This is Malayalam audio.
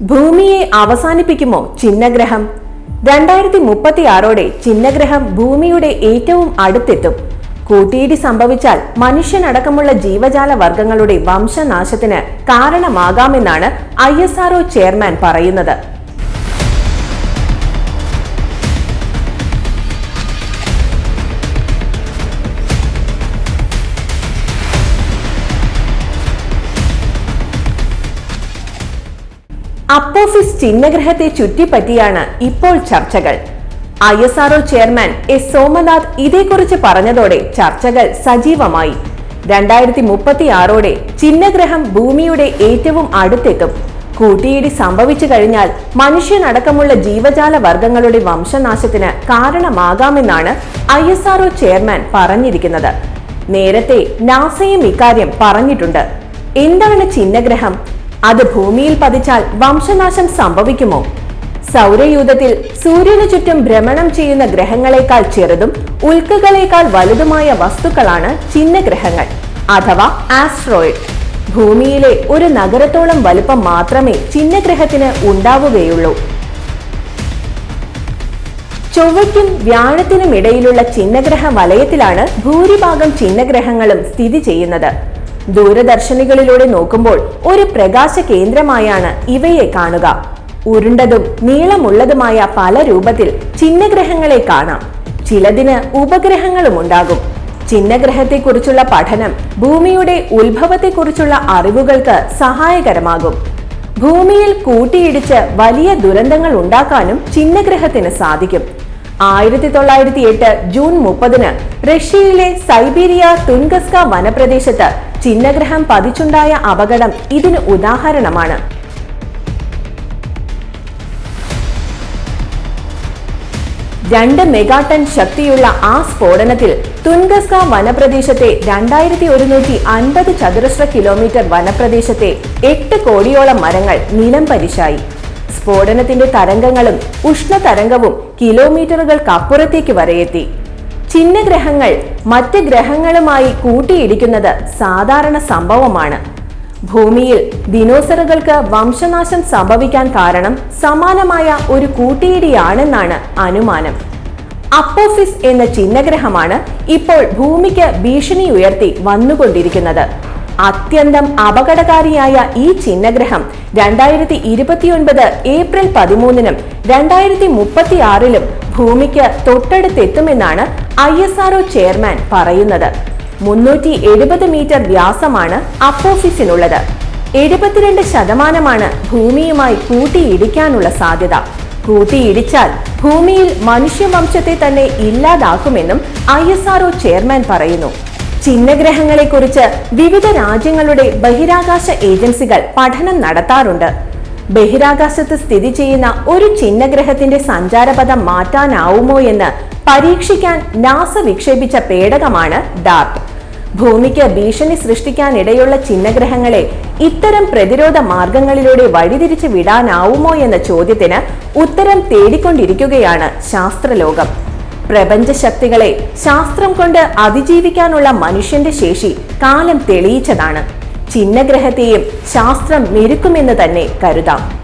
ഭൂമിയെ അവസാനിപ്പിക്കുമോ ചിഹ്നഗ്രഹം? രണ്ടായിരത്തി മുപ്പത്തി ആറോടെ ചിഹ്നഗ്രഹം ഭൂമിയുടെ ഏറ്റവും അടുത്തെത്തും. കൂട്ടിയിടി സംഭവിച്ചാൽ മനുഷ്യനടക്കമുള്ള ജീവജാല വർഗങ്ങളുടെ വംശനാശത്തിന് കാരണമാകാമെന്നാണ് ഐ ചെയർമാൻ പറയുന്നത്. അപ്പോഫിസ് ചിഹ്നഗ്രഹത്തെ ചുറ്റിപ്പറ്റിയാണ് ഇപ്പോൾ ചർച്ചകൾ. I S R O chairman S Somanath ഇതേക്കുറിച്ച് പറഞ്ഞതോടെ ചർച്ചകൾ സജീവമായി. രണ്ടായിരത്തി മുപ്പത്തി ആറോടെ ചിഹ്നഗ്രഹം ഭൂമിയുടെ ഏറ്റവും അടുത്തെത്തും. കൂട്ടിയിടി സംഭവിച്ചു കഴിഞ്ഞാൽ മനുഷ്യനടക്കമുള്ള ജീവജാല വർഗങ്ങളുടെ വംശനാശത്തിന് കാരണമാകാമെന്നാണ് I S R O chairman പറഞ്ഞിരിക്കുന്നത്. നേരത്തെ നാസയും ഇക്കാര്യം പറഞ്ഞിട്ടുണ്ട്. എന്താണ് ചിഹ്നഗ്രഹം? അത് ഭൂമിയിൽ പതിച്ചാൽ വംശനാശം സംഭവിക്കുമോ? സൗരയൂഥത്തിൽ സൂര്യനു ചുറ്റും ഭ്രമണം ചെയ്യുന്ന ഗ്രഹങ്ങളെക്കാൾ ചെറുതും ഉൽക്കകളേക്കാൾ വലുതുമായ വസ്തുക്കളാണ് ചിഹ്നഗ്രഹങ്ങൾ അഥവാ ആസ്ട്രോയിഡ്. ഭൂമിയിലെ ഒരു നഗരത്തോളം വലുപ്പം മാത്രമേ ചിഹ്നഗ്രഹത്തിന് ഉണ്ടാവുകയുള്ളൂ. ചൊവ്വയ്ക്കും വ്യാഴത്തിനും ഇടയിലുള്ള ചിഹ്നഗ്രഹ വലയത്തിലാണ് ഭൂരിഭാഗം ചിഹ്നഗ്രഹങ്ങളും സ്ഥിതി ചെയ്യുന്നത്. ദൂരദർശനികളിലൂടെ നോക്കുമ്പോൾ ഒരു പ്രകാശ കേന്ദ്രമായാണ് ഇവയെ കാണുക. ഉരുണ്ടതും നീളമുള്ളതുമായ പല രൂപത്തിൽ ചിഹ്നഗ്രഹങ്ങളെ കാണാം. ചിലതിന് ഉപഗ്രഹങ്ങളും ഉണ്ടാകും. ചിഹ്നഗ്രഹത്തെക്കുറിച്ചുള്ള പഠനം ഭൂമിയുടെ ഉത്ഭവത്തെക്കുറിച്ചുള്ള അറിവുകൾക്ക് സഹായകരമാകും. ഭൂമിയിൽ കൂട്ടിയിടിച്ച് വലിയ ദുരന്തങ്ങൾ ഉണ്ടാക്കാനും ചിഹ്നഗ്രഹത്തിന് സാധിക്കും. ആയിരത്തി തൊള്ളായിരത്തി എട്ട് ജൂൺ മുപ്പതിന് റഷ്യയിലെ സൈബീരിയ തുൻഗസ്ക വനപ്രദേശത്ത് ചിഹ്നഗ്രഹം പതിച്ചുണ്ടായ അപകടം ഇതിന് ഉദാഹരണമാണ്. രണ്ട് മെഗാടൺ ശക്തിയുള്ള ആ സ്ഫോടനത്തിൽ തുൻഗസ്ക വനപ്രദേശത്തെ രണ്ടായിരത്തി ഒരുന്നൂറ്റി അൻപത് ചതുരശ്ര കിലോമീറ്റർ വനപ്രദേശത്തെ എട്ട് കോടിയോളം മരങ്ങൾ നിലം പരിശായി. സ്ഫോടനത്തിന്റെ തരംഗങ്ങളും ഉഷ്ണതരംഗവും കിലോമീറ്ററുകൾക്കപ്പുറത്തേക്ക് വരെയെത്തി. ചിഹ്നഗ്രഹങ്ങൾ മറ്റ് ഗ്രഹങ്ങളുമായി കൂട്ടിയിടിക്കുന്നത് സാധാരണ സംഭവമാണ്. ഭൂമിയിൽ ദിനോസറുകൾക്ക് വംശനാശം സംഭവിക്കാൻ കാരണം സമാനമായ ഒരു കൂട്ടിയിടിയാണെന്നാണ് അനുമാനം. അപ്പോസിസ് എന്ന ചിഹ്നഗ്രഹമാണ് ഇപ്പോൾ ഭൂമിക്ക് ഭീഷണി ഉയർത്തി വന്നുകൊണ്ടിരിക്കുന്നത്. അത്യന്തം അപകടകാരിയായ ഈ ചിഹ്നഗ്രഹം രണ്ടായിരത്തി ഇരുപത്തിയൊൻപത് ഏപ്രിൽ പതിമൂന്നിനും രണ്ടായിരത്തി മുപ്പത്തിയാറിലും ഭൂമിക്ക് തൊട്ടടുത്തെത്തുമെന്നാണ് I S R O chairman പറയുന്നത്. മുന്നൂറ്റി എഴുപത് മീറ്റർ വ്യാസമാണ് അപ്പോഫിസിനുള്ളത് എഴുപത്തിരണ്ട് ശതമാനമാണ് ഭൂമിയുമായി കൂട്ടിയിടിക്കാനുള്ള സാധ്യത. കൂട്ടിയിടിച്ചാൽ ഭൂമിയിൽ മനുഷ്യവംശത്തെ തന്നെ ഇല്ലാതാക്കുമെന്നും I S R O chairman പറയുന്നു. ചിഹ്നഗ്രഹങ്ങളെക്കുറിച്ച് വിവിധ രാജ്യങ്ങളുടെ ബഹിരാകാശ ഏജൻസികൾ പഠനം നടത്താറുണ്ട്. ബഹിരാകാശത്ത് സ്ഥിതി ചെയ്യുന്ന ഒരു ചിഹ്നഗ്രഹത്തിന്റെ സഞ്ചാരപഥം മാറ്റാനാവുമോ എന്ന് പരീക്ഷിക്കാൻ നാസ വിക്ഷേപിച്ച പേടകമാണ് ഡാർട്ട് ഭൂമിക്ക് ഭീഷണി സൃഷ്ടിക്കാനിടയുള്ള ചിഹ്നഗ്രഹങ്ങളെ ഇത്തരം പ്രതിരോധ മാർഗങ്ങളിലൂടെ വഴിതിരിച്ചു വിടാനാവുമോ എന്ന ചോദ്യത്തിന് ഉത്തരം തേടിക്കൊണ്ടിരിക്കുകയാണ് ശാസ്ത്രലോകം. പ്രപഞ്ച ശക്തികളെ ശാസ്ത്രം കൊണ്ട് അതിജീവിക്കാനുള്ള മനുഷ്യന്റെ ശേഷി കാലം തെളിയിച്ചതാണ്. ചിഹ്നഗ്രഹത്തെയും ശാസ്ത്രം മെരുക്കുമെന്ന് തന്നെ കരുതാം.